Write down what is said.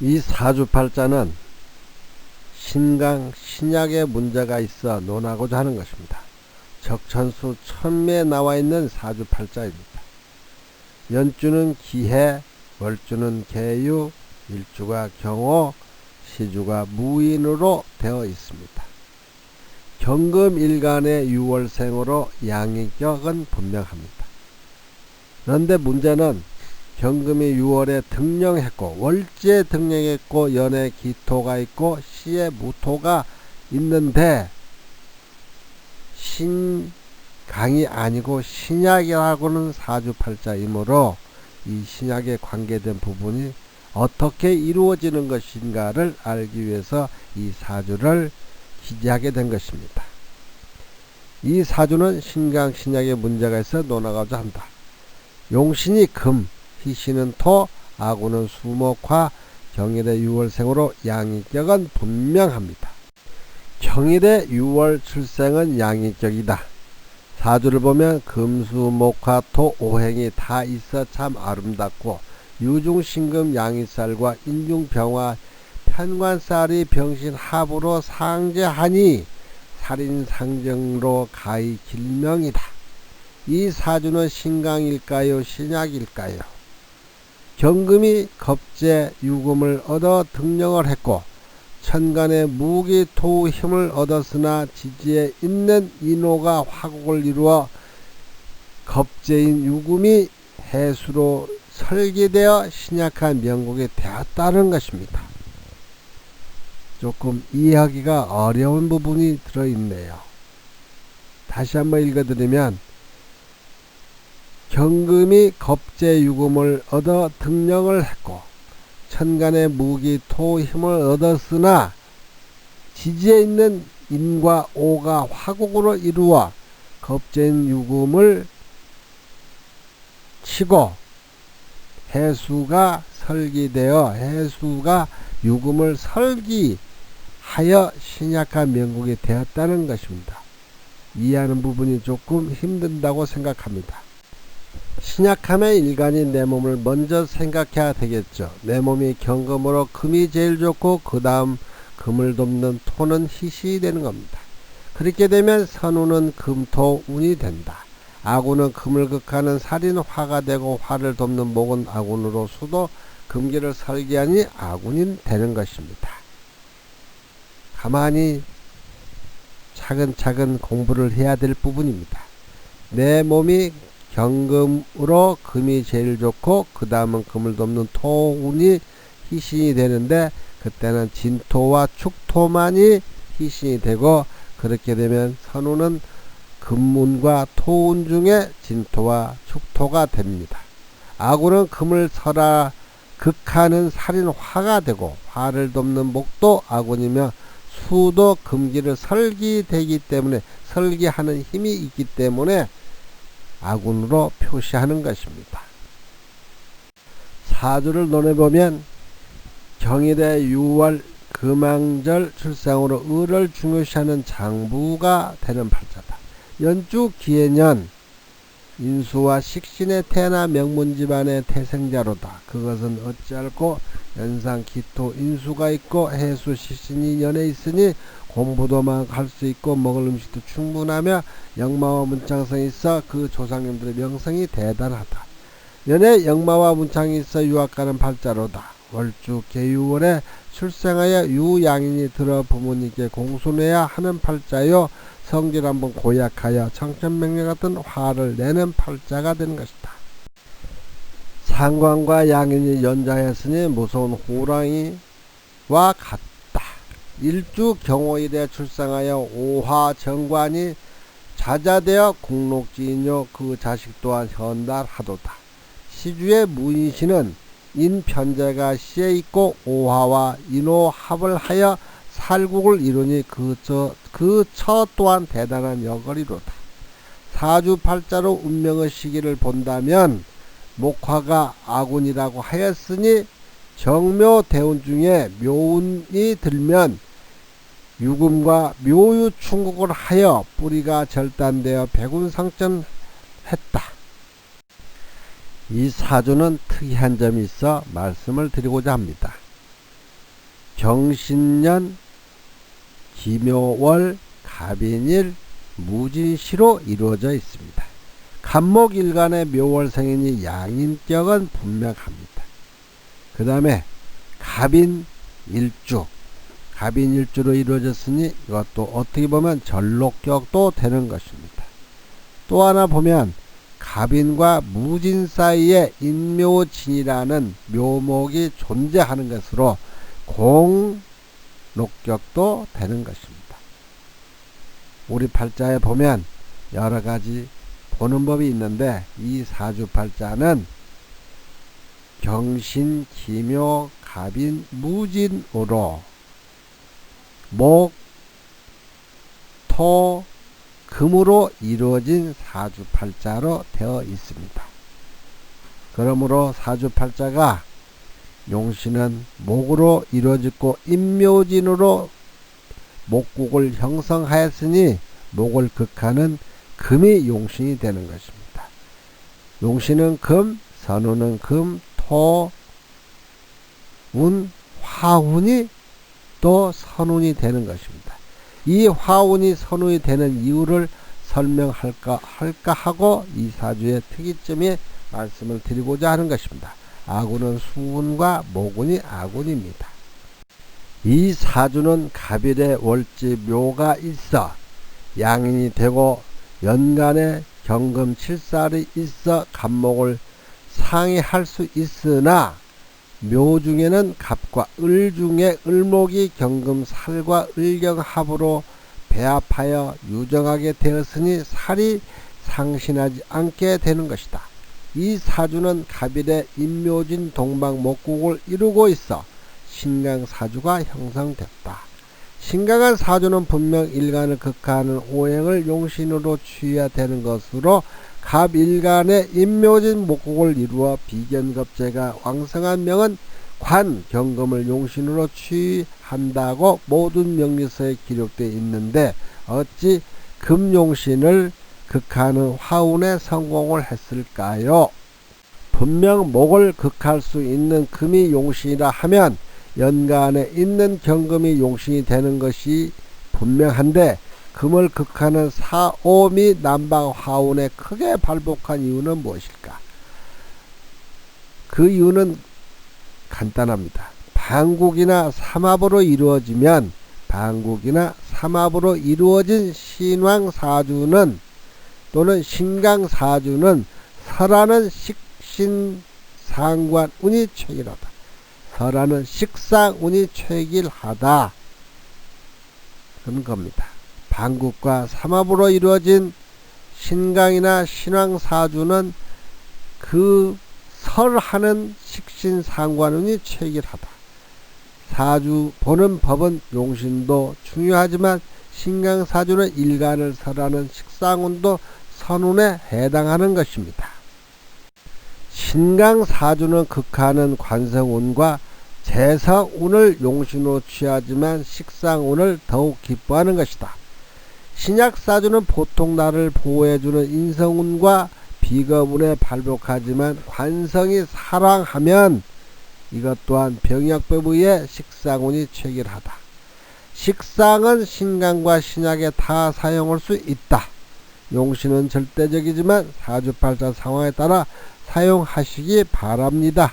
이 사주팔자는 신강, 신약의 문제가 있어 논하고자 하는 것입니다. 적천수 천매에 나와 있는 사주팔자입니다. 연주는 기해, 월주는 계유, 일주가 경호, 시주가 무인으로 되어 있습니다. 경금일간의 유월생으로 양의격은 분명합니다. 그런데 문제는 경금이 6월에 등령했고 월지에 등령했고 연에 기토가 있고 시에 무토가 있는데 신강이 아니고 신약이라고는 사주팔자이므로 이 신약에 관계된 부분이 어떻게 이루어지는 것인가를 알기 위해서 이 사주를 기재하게 된 것입니다. 이 사주는 신강 신약에 문제가 있어 논하고자 한다. 용신이 금, 희신은 토, 아구는 수목화, 경일의 6월생으로 양이격은 분명합니다. 경일의 6월 출생은 양이격이다. 사주를 보면 금수 목화 토 오행이 다 있어 참 아름답고 유중신금 양이살과 인중병화 편관살이 병신 합으로 상제하니 살인상정로 가히 길명이다. 이 사주는 신강일까요 신약일까요? 경금이 겁제 유금을 얻어 등령을 했고 천간에 무기 토 힘을 얻었으나 지지에 있는 인호가 화곡을 이루어 겁제인 유금이 해수로 설계되어 신약한 명곡이 되었다는 것입니다. 조금 이해하기가 어려운 부분이 들어있네요. 다시 한번 읽어드리면 경금이 겁제 유금을 얻어 등령을 했고 천간의 무기 토 힘을 얻었으나 지지에 있는 인과 오가 화곡으로 이루어 겁제인 유금을 치고 해수가 설기되어 해수가 유금을 설기하여 신약한 명곡이 되었다는 것입니다. 이해하는 부분이 조금 힘든다고 생각합니다. 신약함의 일간이 내 몸을 먼저 생각해야 되겠죠. 내 몸이 경금으로 금이 제일 좋고 그 다음 금을 돕는 토는 희시 되는 겁니다. 그렇게 되면 선우는 금토 운이 된다. 아군은 금을 극하는 살인 화가 되고 화를 돕는 목은 아군으로 수도 금기를 설계하니 아군이 되는 것입니다. 가만히 차근차근 공부를 해야 될 부분입니다. 내 몸이 경금으로 금이 제일 좋고 그 다음은 금을 돕는 토운이 희신이 되는데 그때는 진토와 축토만이 희신이 되고 그렇게 되면 선우는 금문과 토운 중에 진토와 축토가 됩니다. 아구는 금을 설하 극하는 살인 화가 되고 화를 돕는 목도 아군이며 수도 금기를 설기되기 때문에 설기하는 힘이 있기 때문에 아군으로 표시하는 것입니다. 사주를 논해 보면 경일의 6월 금왕절 출생으로 을을 중요시하는 장부가 되는 팔자다. 연주 기해년 인수와 식신의 태나 명문 집안의 태생자로다. 그것은 어찌할꼬 연상 기토 인수가 있고 해수 식신이 연에 있으니 공부도 막 할 수 있고 먹을 음식도 충분하며 영마와 문창성이 있어 그 조상님들의 명성이 대단하다. 연에 영마와 문창이 있어 유학가는 팔자로다. 월주 계유월에 출생하여 유양인이 들어 부모님께 공손해야 하는 팔자요. 성질 한번 고약하여 청천명령 같은 화를 내는 팔자가 되는 것이다. 상관과 양인이 연자했으니 무서운 호랑이와 같다. 일주 경호일에 출생하여 오화 정관이 자자되어 국록지인요 그 자식 또한 현달하도다. 시주의 무인시는 인편제가 시에 있고 오화와 인호 합을 하여 살국을 이루니 그처 또한 대단한 이루다. 사주팔자로 운명의 시기를 본다면 목화가 아군이라고 하였으니 정묘 대운 중에 묘운이 들면 유금과 묘유 충국을 하여 뿌리가 절단되어 백운상전했다. 이 사주는 특이한 점이 있어 말씀을 드리고자 합니다. 경신년 기묘월 갑인일 무진시로 이루어져 있습니다. 간목일간의 묘월생이니 양인격은 분명합니다. 그 다음에 갑인 일주 갑인일주로 이루어졌으니 이것도 어떻게 보면 전록격도 되는 것입니다. 또 하나 보면 갑인과 무진 사이에 인묘진이라는 묘목이 존재하는 것으로 공록격도 되는 것입니다. 우리 팔자에 보면 여러 가지 보는 법이 있는데 이 사주팔자는 경신, 기묘, 갑인, 무진으로 목, 토, 금으로 이루어진 사주팔자로 되어 있습니다. 그러므로 사주팔자가 용신은 목으로 이루어졌고 임묘진으로 목국을 형성하였으니 목을 극하는 금이 용신이 되는 것입니다. 용신은 금, 선우는 금, 토, 운, 화운이 또 선운이 되는 것입니다. 이 화운이 선운이 되는 이유를 설명할까 할까 하고 이 사주의 특이점에 말씀을 드리고자 하는 것입니다. 아군은 수운과 모군이 아군입니다. 이 사주는 갑일에 월지 묘가 있어 양인이 되고 연간에 경금 칠살이 있어 갑목을 상의할 수 있으나 묘 중에는 갑과 을 중에 을목이 경금 살과 을경 합으로 배합하여 유정하게 되었으니 살이 상신하지 않게 되는 것이다. 이 사주는 갑일에 임묘진 동방 목국을 이루고 있어 신강사주가 형성됐다. 신강한 사주는 분명 일간을 극하는 오행을 용신으로 취해야 되는 것으로 갑 일간의 임묘진 목국을 이루어 비견겁제가 왕성한 명은 관 경금을 용신으로 취한다고 모든 명리서에 기록되어 있는데 어찌 금용신을 극하는 화운에 성공을 했을까요? 분명 목을 극할 수 있는 금이 용신이라 하면 연간에 있는 경금이 용신이 되는 것이 분명한데 금을 극하는 사오미 남방 화운에 크게 발복한 이유는 무엇일까? 그 이유는 간단합니다. 방국이나 삼합으로 이루어지면 방국이나 삼합으로 이루어진 신왕 사주는 또는 신강 사주는 설하는 식신 상관 운이 최일하다. 설하는 식상 운이 최길하다. 그런 겁니다. 방국과 삼합으로 이루어진 신강이나 신왕사주는 그 설하는 식신상관운이 최길하다. 사주 보는 법은 용신도 중요하지만 신강사주는 일간을 설하는 식상운도 선운에 해당하는 것입니다. 신강사주는 극하는 관성운과 재성운을 용신으로 취하지만 식상운을 더욱 기뻐하는 것이다. 신약사주는 보통 나를 보호해주는 인성운과 비거운에 발복하지만 관성이 사랑하면 이것 또한 병약법에 의해 식상운이 체결하다. 식상은 신강과 신약에 다 사용할 수 있다. 용신은 절대적이지만 사주팔자 상황에 따라 사용하시기 바랍니다.